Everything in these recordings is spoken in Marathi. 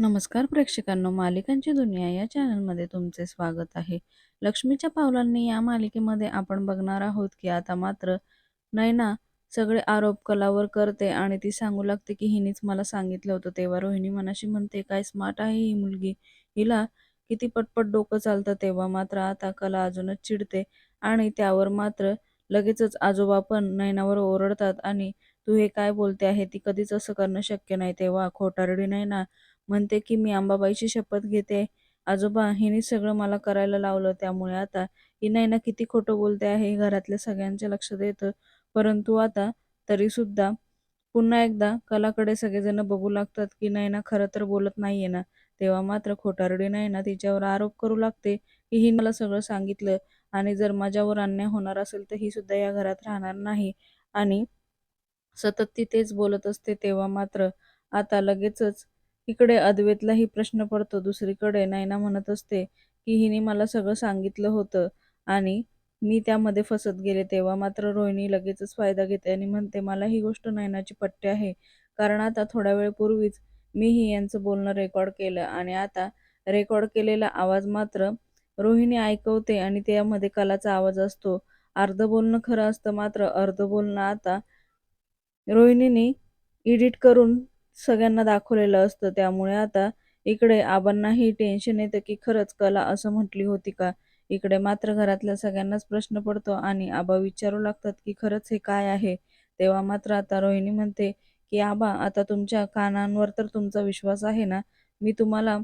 नमस्कार प्रेक्षकांनो मालिकांची दुनिया या चॅनलमध्ये तुमचे स्वागत आहे. लक्ष्मीच्या पावलांनी या मालिकेमध्ये आपण बघणार आहोत की आता मात्र नैना सगळे आरोप कलावर करते आणि ती सांगू लागते की हिनेच मला सांगितलं होतं. तेव्हा रोहिणी मनाशी म्हणते काय स्मार्ट आहे ही मुलगी? हिला किती पटपट डोकं चालतं तेव्हा मात्र आता कला अजूनच चिडते आणि त्यावर मात्र लगेचच आजोबा पण नैनावर ओरडतात आणि तू हे काय बोलते आहे? ती कधीच असं करणं शक्य नाही. तेव्हा खोटारडी नयना म्हणते की मी अंबाबाईची शपथ घेते. आजोबा हिने सगळं मला करायला लावलं त्यामुळे आता ही हिना किती खोटं बोलते आहे हे घरातल्या सगळ्यांच्या लक्षात येतं. परंतु आता तरी सुद्धा पुन्हा एकदा कलाकडे सगळेजण बघू लागतात की नैना खरं तर बोलत नाहीये ना. तेव्हा मात्र खोटारडी नैना तिच्यावर आरोप करू लागते की ही मला सगळं सांगितलं आणि जर माझ्यावर अन्याय होणार असेल तर ही सुद्धा या घरात राहणार नाही. आणि सतत ती तेच बोलत असते तेव्हा मात्र आता लगेचच इकडे अद्वैतलाही प्रश्न पडतो दुसरीकडे नैना म्हणत असते की हिने मला सगळं सांगितलं होतं आणि मी त्यामध्ये फसत गेले तेव्हा मात्र रोहिणी लगेचच फायदा घेते आणि म्हणते मला ही गोष्ट नयनाची पट्टे आहे. कारण आता थोड्या वेळपूर्वीच मीही यांचं बोलणं रेकॉर्ड केलं आणि आता रेकॉर्ड केलेला आवाज मात्र रोहिणी ऐकवते आणि त्यामध्ये कलाचा आवाज असतो. अर्ध बोलणं खरं असतं मात्र अर्ध बोलणं आता रोहिणीने एडिट करून सगळ्यांना दाखवलेलं असतं. त्यामुळे आता इकडे आबांनाही टेन्शन येतं की खरंच कला असं म्हटली होती का? इकडे मात्र घरातल्या सगळ्यांनाच प्रश्न पडतो आणि आबा विचारू लागतात की खरंच हे काय आहे? तेव्हा मात्र आता रोहिणी म्हणते की आबा आता तुमच्या कानांवर तर तुमचा विश्वास आहे ना? मी तुम्हाला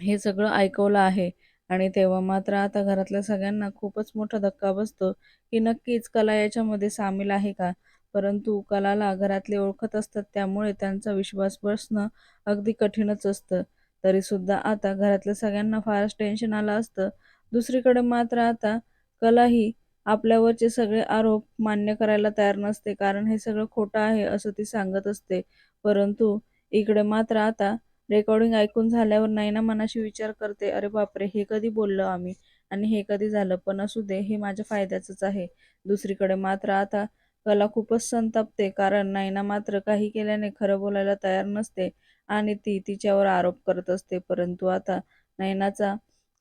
हे सगळं ऐकवलं आहे. आणि तेव्हा मात्र आता घरातल्या सगळ्यांना खूपच मोठा धक्का बसतो की नक्कीच कला याच्यामध्ये सामील आहे का? परंतु कलाला घरातले ओळखत असतात त्यामुळे त्यांचा विश्वास बसणं अगदी कठीणच असतं. तरीसुद्धा आता घरातल्या सगळ्यांना फारच टेन्शन आलं असतं. दुसरीकडे मात्र आता कला ही आपल्यावरचे सगळे आरोप मान्य करायला तयार नसते कारण हे सगळं खोटं आहे असं ती सांगत असते. परंतु इकडे मात्र आता रेकॉर्डिंग ऐकून झाल्यावर नैना मनाशी विचार करते अरे बापरे हे कधी बोललो आम्ही? आणि हे कधी झालं? पण असू दे हे माझ्या फायद्याचंच आहे. दुसरीकडे मात्र आता कला खूपच संतापते. कारण नैना मात्र काही केल्याने खरं बोलायला तयार नसते आणि ती तिच्यावर आरोप करत असते. परंतु आता नैनाचा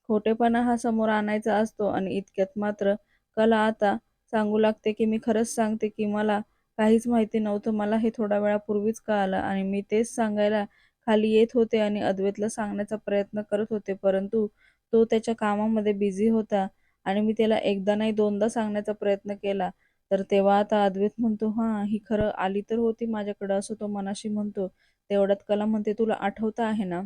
खोटेपणा हा समोर आणायचा असतो आणि इतक्यात मात्र कला आता सांगू लागते की मी खरंच सांगते की मला काहीच माहिती नव्हतं. मला हे थोड्या वेळापूर्वीच कळालं आणि मी तेच सांगायला खाली येत होते आणि अद्वैतला सांगण्याचा प्रयत्न करत होते. परंतु तो त्याच्या कामामध्ये बिझी होता आणि मी त्याला एकदा नाही दोनदा सांगण्याचा प्रयत्न केला. तर तेव्हा आता अद्वैत म्हणतो हां ही खरं आली तर होती माझ्याकडं असं तो मनाशी म्हणतो. तेवढ्यात कला म्हणते तुला आठवतं आहे ना?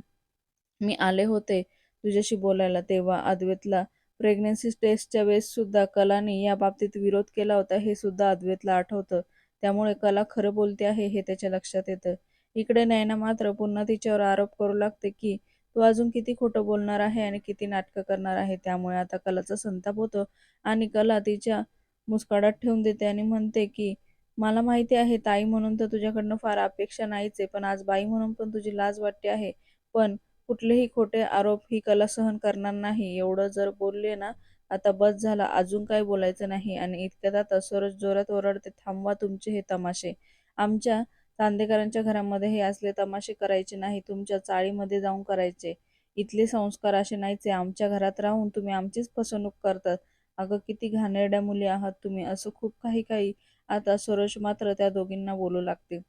मी आले होते तुझ्याशी बोलायला तेव्हा अद्वैतला. प्रेग्नन्सी टेस्टच्या वेळेस सुद्धा कलाने या बाबतीत विरोध केला होता हे सुद्धा अद्वैतला आठवतं. त्यामुळे कला खरं बोलते आहे हे त्याच्या लक्षात येतं. इकडे नयना मात्र पुन्हा तिच्यावर आरोप करू लागते की तू अजून किती खोटं बोलणार आहे आणि किती नाटकं करणार आहे? त्यामुळे आता कलाचा संताप होतो आणि कला तिच्या मुस्काडात ठेवून देते आणि म्हणते की मला माहिती आहे ताई म्हणून तर तुझ्याकडनं फार अपेक्षा नाहीच आहे पण आज बाई म्हणून पण तुझी लाज वाटते आहे. पण कुठलेही खोटे आरोप ही कला सहन करणार नाही. एवढं जर बोलले ना आता बस झाला अजून काय बोलायचं नाही आणि इतक्यात आता सरोज जोरात ओरडते थांबवा तुमचे हे तमाशे. आमच्या चांदेकरांच्या घरामध्ये हे असले तमाशे करायचे नाही तुमच्या चाळीमध्ये जाऊन करायचे. इथले संस्कार असे नाहीचे आमच्या घरात राहून तुम्ही आमचीच फसवणूक करतात. अगं किती घाणेरड्या मुली आहात तुम्ही. असं खूप काही काही. आता सरोज मात्र त्या दोघींना बोलू लागते.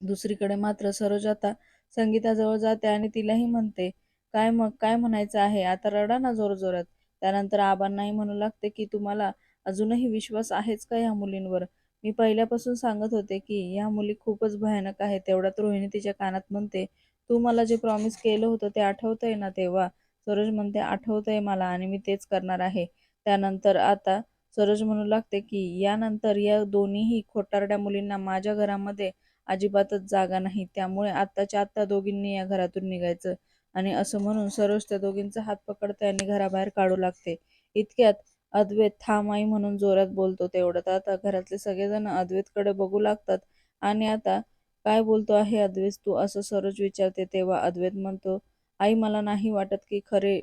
दुसरीकडे मात्र सरोज आता संगीताजवळ जाते आणि तिलाही म्हणते काय मग काय म्हणायचं आहे? आता रडा ना जोर जोरात. त्यानंतर आबांनाही म्हणू लागते की तुम्हाला अजूनही विश्वास आहेच का ह्या मुलींवर? मी पहिल्यापासून सांगत होते की ह्या मुली खूपच भयानक आहेत. तेवढ्यात रोहिणी तिच्या कानात म्हणते तू मला जे प्रॉमिस केलं होतं ते आठवतंय ना तेव्हा? सरोज म्हणते आठवतंय मला आणि मी तेच करणार आहे. त्यानंतर आता सरोज म्हणू लागते की यानंतर या दोन्हीही खोटारड्या मुलींना माझ्या घरामध्ये अजिबातच जागा नाही. त्यामुळे आत्ताच्या आत्ता दोघींनी या घरातून निघायचं आणि असं म्हणून सरोज त्या दोघींचा हात पकडते आणि घराबाहेर काढू लागते. इतक्यात अद्वैत थांब म्हणून जोरात बोलतो तेवढ्यात. आता घरातले सगळेजण अद्वैतकडे बघू लागतात आणि आता काय बोलतो आहे अद्वैत? तू असं सरोज विचारते तेव्हा अद्वैत म्हणतो आई मला नाही वाटत की खरे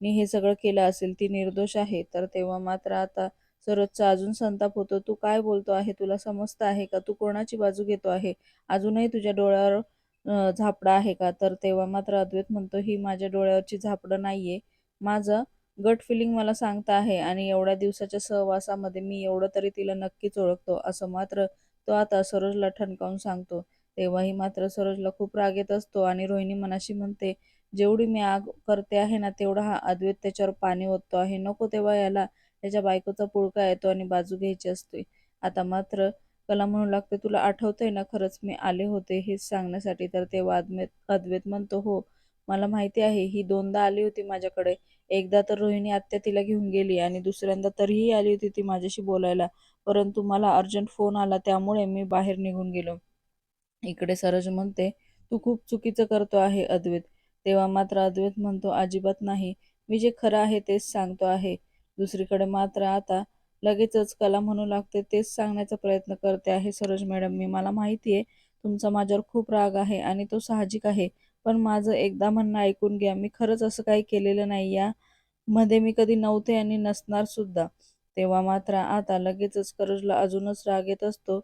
मी हे सगळं केलं असेल ती निर्दोष आहे. तर तेव्हा मात्र आता सरोजचा अजून संताप होतो. तू काय बोलतो आहे? तुला समजतं आहे का? तू कोणाची बाजू घेतो आहे? अजूनही तुझ्या डोळ्यावर झापडं आहे का? तर तेव्हा मात्र अद्वैत म्हणतो ही माझ्या डोळ्यावरची झापडं नाहीये. माझं गट फिलिंग मला सांगत आहे आणि एवढ्या दिवसाच्या सहवासामध्ये मी एवढं तरी तिला नक्कीच ओळखतो. असं मात्र तो आता सरोजला ठणकावून सांगतो. तेव्हाही मात्र सरोजला खूप राग येत असतो आणि रोहिणी मनाशी म्हणते जेवढी मी आग करते आहे ना तेवढा हा अद्वैत त्याच्यावर पाणी ओततो आहे. नको तेव्हा याला त्याच्या बायकोचा पुळका येतो आणि बाजू घ्यायची असते. आता मात्र कला म्हणू लागते तुला आठवतंय ना खरंच मी आले होते हेच सांगण्यासाठी? तर तेव्हा अद्वैत अद्वैत म्हणतो हो मला माहिती आहे ही दोनदा आली होती माझ्याकडे. एकदा तर रोहिणी आत्या तिला घेऊन गेली आणि दुसऱ्यांदा तरीही आली होती ती माझ्याशी बोलायला. परंतु मला अर्जंट फोन आला त्यामुळे मी बाहेर निघून गेलो. इकडे सरज म्हणते तू खूप चुकीचं करतो आहे अद्वैत. तेव्हा मात्र अद्वैत म्हणतो अजिबात नाही. मी जे खरं आहे तेच सांगतो आहे. दुसरीकडे मात्र आता लगेचच कला म्हणू लागते तेच सांगण्याचा प्रयत्न करते आहे सरोज मॅडम. मी मला माहिती आहे तुमचा माझ्यावर खूप राग आहे आणि तो साहजिक आहे. पण माझं एकदा म्हणणं ऐकून घ्या. मी खरंच असं काही केलेलं नाही या मध्ये मी कधी नव्हते आणि नसणार सुद्धा. तेव्हा मात्र आता लगेचच सरोजला अजूनच राग येत असतो.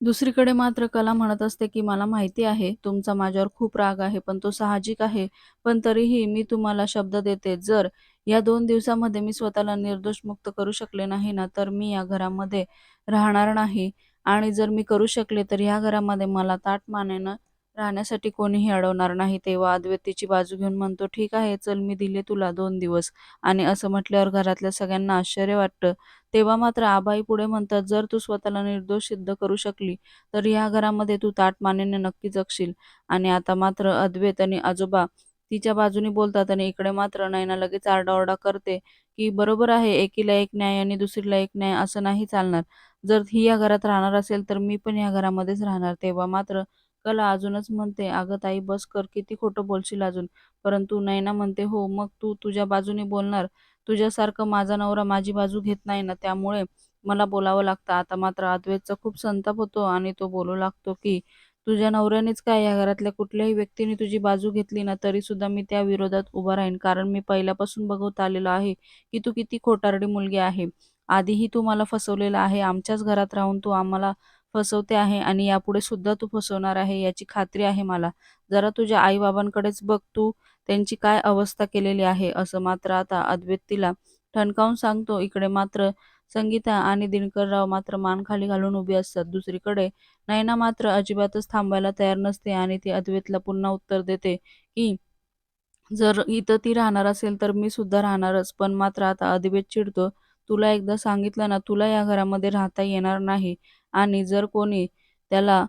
दुसरीकडे मात्र कला म्हणत असते की मला माहिती आहे तुमचा माझ्यावर खूप राग आहे पण तो साहजिक आहे पण तरीही मी तुम्हाला शब्द देते. जर या दोन दिवसामध्ये मी स्वतःला निर्दोष मुक्त करू शकले नाही ना तर मी या घरामध्ये राहणार नाही. आणि जर मी करू शकले तर ह्या घरामध्ये मला ताट मानेनं राहण्यासाठी कोणीही अडवणार नाही. तेव्हा अद्वैत बाजू घेऊन म्हणतो ठीक आहे चल मी दिले तुला दोन दिवस. आणि असं म्हटल्यावर घरातल्या सगळ्यांना आश्चर्य वाटतं. तेव्हा मात्र आबाई पुढे म्हणतात जर तू स्वतःला निर्दोष सिद्ध करू शकली तर ह्या घरामध्ये तू ताट मानेने नक्की जगशील. आणि आता मात्र अद्वैत आणि आजोबा तिच्या बाजूने बोलतात आणि इकडे मात्र नैना लगेच आरडाओरडा करते की बरोबर आहे एकीला एक न्याय आणि दुसरीला एक न्याय असं नाही चालणार. जर ही या घरात राहणार असेल तर मी पण या घरामध्येच राहणार. तेव्हा मात्र कला अजूनच म्हणते अगं ताई बस कर किती खोटं बोलशील अजून. परंतु नैना म्हणते हो मग तू तुझ्या बाजूने बोलणार. तुझ्यासारखं माझा नवरा माझी बाजू घेत नाही ना त्यामुळे मला बोलावं लागतं. आता मात्र अद्वैतचा खूप संताप होतो आणि तो बोलू लागतो की तुझ्या नवऱ्यानेच काय या घरातल्या कुठल्याही व्यक्तीने तुझी बाजू घेतली ना तरी सुद्धा मी त्या विरोधात उभा राहीन. कारण मी पहिल्यापासून बघत आलेलो आहे की तू किती खोटारडी मुलगी आहे. आधीही तू मला फसवलेलं आहे. आमच्याच घरात राहून तू आम्हाला फसवते आहे आणि यापुढे सुद्धा तू फसवणार आहे याची खात्री आहे मला. जरा तुझ्या आईबाबांकडेच बघ तू त्यांची काय अवस्था केलेली आहे असं मात्र आता अद्वैत तिला ठणकावून सांगतो. इकडे मात्र संगीता आणि दिनकरराव मात्र मान खाली घालून उभी असतात. दुसरीकडे नयना मात्र अजिबातच थांबायला तयार नसते आणि ती अद्वैतला पुन्हा उत्तर देते की जर इथं ती राहणार असेल तर मी सुद्धा राहणारच पण मात्र आता अद्वैत चिडतो. तुला एकदा सांगितलं ना तुला या घरामध्ये राहता येणार नाही. आणि जर कोणी त्याला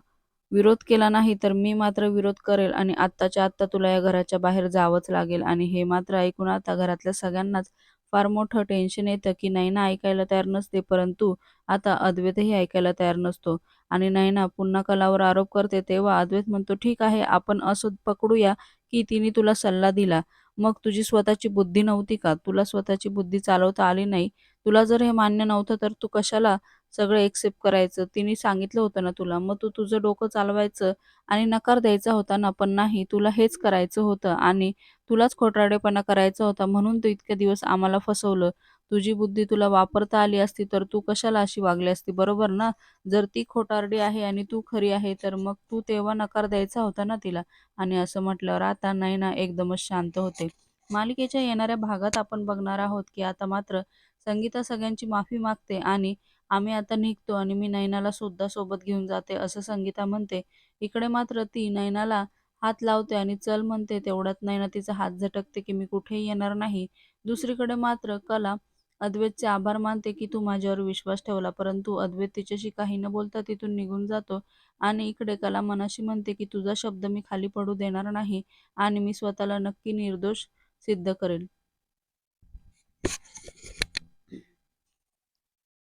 विरोध केला नाही तर मी मात्र विरोध करेल आणि आत्ताच्या आत्ता तुला या घराच्या बाहेर जावंच लागेल. आणि हे मात्र ऐकून आता घरातल्या सगळ्यांनाच फार मोठं टेन्शन येतं की नैना ऐकायला तयार नसते परंतु आता अद्वैतही ऐकायला तयार नसतो. आणि नैना पुन्हा कलावर आरोप करते तेव्हा अद्वैत म्हणतो ठीक आहे आपण असं पकडूया की तिने तुला सल्ला दिला. मग तुझी स्वतःची बुद्धी नव्हती का? तुला स्वतःची बुद्धी चालवता आली नाही. तुला जर हे मान्य नव्हतं तर तू कशाला सगळं एक्सेप्ट करायचं. तिने सांगितलं होतं ना तुला मग तू तुझं डोकं चालवायचं आणि नकार द्यायचा होता ना पण नाही तुला हेच करायचं होतं आणि तुलाच खोटारडेपणा करायचा होता म्हणून तू इतके दिवस आम्हाला फसवलं. तुझी बुद्धी तुला वापरता आली असती तर तू कशाला अशी वागली असती बरोबर ना? जर ती खोटारडी आहे आणि तू खरी आहे तर मग तू तेव्हा नकार द्यायचा होता ना तिला? आणि असं म्हटल्यावर आता नयना एकदमच शांत होते. मालिकेच्या येणाऱ्या भागात आपण बघणार आहोत की आता मात्र संगीता सगळ्यांची माफी मागते आणि आम्ही आता निघतो आणि मी नैनाला सुद्धा सोबत घेऊन जाते असं संगीता म्हणते. इकडे मात्र ती नैनाला हात लावते आणि चल म्हणते तेवढ्यात नैना तिचा हात झटकते की मी कुठेही येणार नाही. दुसरीकडे मात्र कला अद्वैतचे आभार मानते की तू माझ्यावर विश्वास ठेवला परंतु अद्वैत तिच्याशी काही न बोलता तिथून निघून जातो आणि इकडे कला मनाशी म्हणते की तुझा शब्द मी खाली पडू देणार नाही आणि मी स्वतःला नक्की निर्दोष सिद्ध करेल.